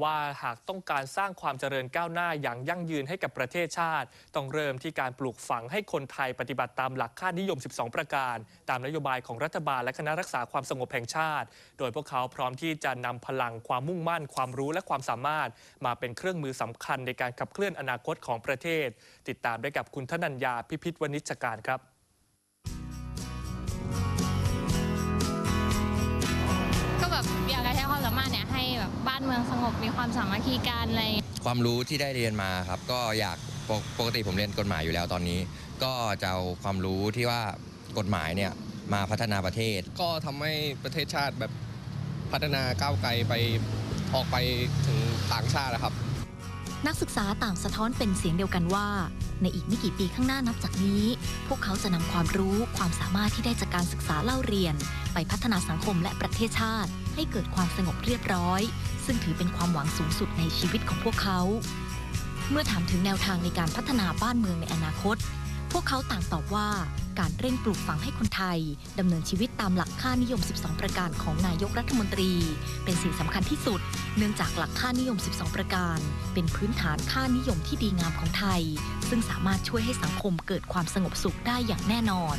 ว่าหากต้องการสร้างความเจริญก้าวหน้าอย่างยั่งยืนให้กับประเทศชาติ ต้องเริ่มที่การปลูกฝังให้คนไทยปฏิบัติตามหลักค่านิยม 12 ประการ ตามนโยบายของรัฐบาลและคณะรักษาความสงบแห่งชาติ โดยพวกเขาพร้อมที่จะนำพลังความมุ่งมั่น ความรู้และความสามารถ มาเป็นเครื่องมือสำคัญในการขับเคลื่อนอนาคตของประเทศ ติดตามได้กับคุณธนัญญาพิพิธวณิชการครับ บ้านเมืองสงบมีความสามัคคีกันอะไรความรู้ที่ได้เรียนมาครับ ก็อยากปกปกติผมเรียนกฎหมายอยู่แล้วตอนนี้ ก็จะเอาความรู้ที่ว่ากฎหมายเนี่ยมาพัฒนาประเทศ ก็ทำให้ประเทศชาติแบบพัฒนาก้าวไกลไปออกไปถึงต่างชาตินะครับ นักศึกษาต่างสะท้อนเป็นเสียงเดียวกันว่า ในอีกไม่กี่ปีข้างหน้านับจากนี้ พวกเขาจะนำความรู้ความสามารถที่ได้จากการศึกษาเล่าเรียน ไปพัฒนาสังคมและประเทศชาติ ให้เกิดความสงบเรียบร้อย ซึ่งถือเป็นความหวังสูงสุดในชีวิตของพวกเขา เมื่อถามถึงแนวทางในการพัฒนาบ้านเมืองในอนาคต พวกเขาต่างตอบว่าการเร่งปลูกฝังให้คนไทยดำเนินชีวิตตามหลักค่านิยม 12 ประการของนายกรัฐมนตรี เป็นสิ่งสำคัญที่สุด เนื่องจากหลักค่านิยม 12 ประการ เป็นพื้นฐานค่านิยมที่ดีงามของไทย ซึ่งสามารถช่วยให้สังคมเกิดความสงบสุขได้อย่างแน่นอน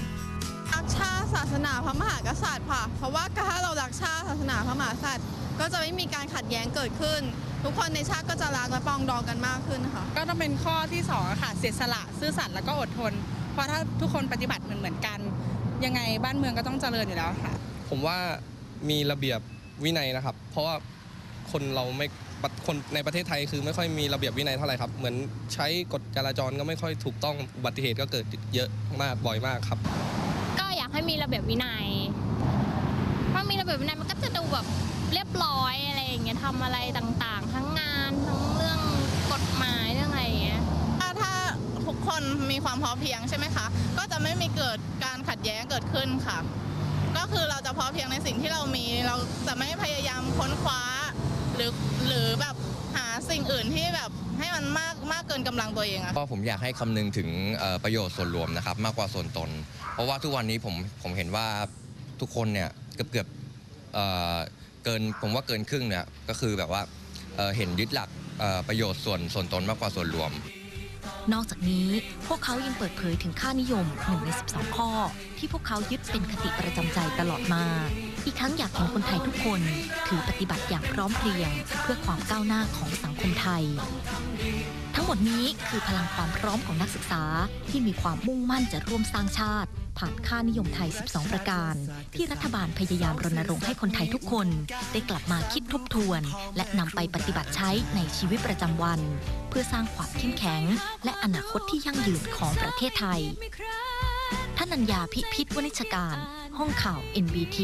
รักชาติศาสนาพระมหากษัตริย์ค่ะ เพราะว่าถ้าเรารักชาติศาสนาพระมหากษัตริย์ ก็จะไม่มีการขัดแย้งเกิดขึ้น ทุกคนในชาติก็จะรักและปรองดองกันมากขึ้นค่ะ ก็ต้องเป็นข้อที่สองอะค่ะเสียสละซื่อสัตย์แล้วก็อดทน เพราะถ้าทุกคนปฏิบัติเหมือนเหมือนๆกัน ยังไงบ้านเมืองก็ต้องเจริญอยู่แล้วค่ะ ผมว่ามีระเบียบวินัยนะครับ เพราะว่าคนเราไม่คนในประเทศไทยคือไม่ค่อยมีระเบียบวินัยเท่าไหร่ครับ เหมือนใช้กฎจราจรก็ไม่ค่อยถูกต้องอุบัติเหตุก็เกิดเยอะมากบ่อยมากครับ ก็อยากให้มีระเบียบวินัย ถ้ามีระเบียบวินัยมันก็จะดูแบบ เรียบร้อยอะไรอย่างเงี้ยทำอะไรต่างๆ ทั้งงานทั้งเรื่องกฎหมายเรื่องอะไรอย่างเงี้ยถ้าถ้าทุกคนมีความพอเพียงใช่ไหมคะ ก็จะไม่มีเกิดการขัดแย้งเกิดขึ้นค่ะ ก็คือเราจะพอเพียงในสิ่งที่เรามี เราจะไม่พยายามค้นคว้า หรือหรือแบบหาสิ่งอื่นที่แบบให้มันมากมากเกินกำลังตัวเองอะก็ผมอยากให้คำนึงถึงเอ่อประโยชน์ส่วนรวมนะครับ มากกว่าส่วนตน เพราะว่าทุกวันนี้ผมผมเห็นว่าทุกคนเนี่ยเกือบเกือบ เกินผมว่าเกินครึ่งเนี่ยก็คือแบบว่าเห็นยึดหลักประโยชน์ส่วนส่วนตนมากกว่าส่วนรวม นอกจากนี้พวกเขายังเปิดเผยถึงค่านิยม1ใน 12 ข้อ ที่พวกเขายึดเป็นคติประจำใจตลอดมา อีกทั้งอยากเห็นคนไทยทุกคน ถือปฏิบัติอย่างพร้อมเพรียง เพื่อความก้าวหน้าของสังคมไทย ดนี้คือพลังความพร้อมของนักศึกษาที่มีความมุ่งมั่นจะร่วมสร้างชาติ ผ่านค่านิยมไทย 12 ประการ ที่รัฐบาลพยายามรณรงค์ให้คนไทยทุกคน ได้กลับมาคิดทบทวน และนำไปปฏิบัติใช้ในชีวิตประจำวัน เพื่อสร้างความเข้มแข็ง และอนาคตที่ยั่งยืนของประเทศไทยท่านัญญาพิพิธวณิชการ ห้องข่าว NBT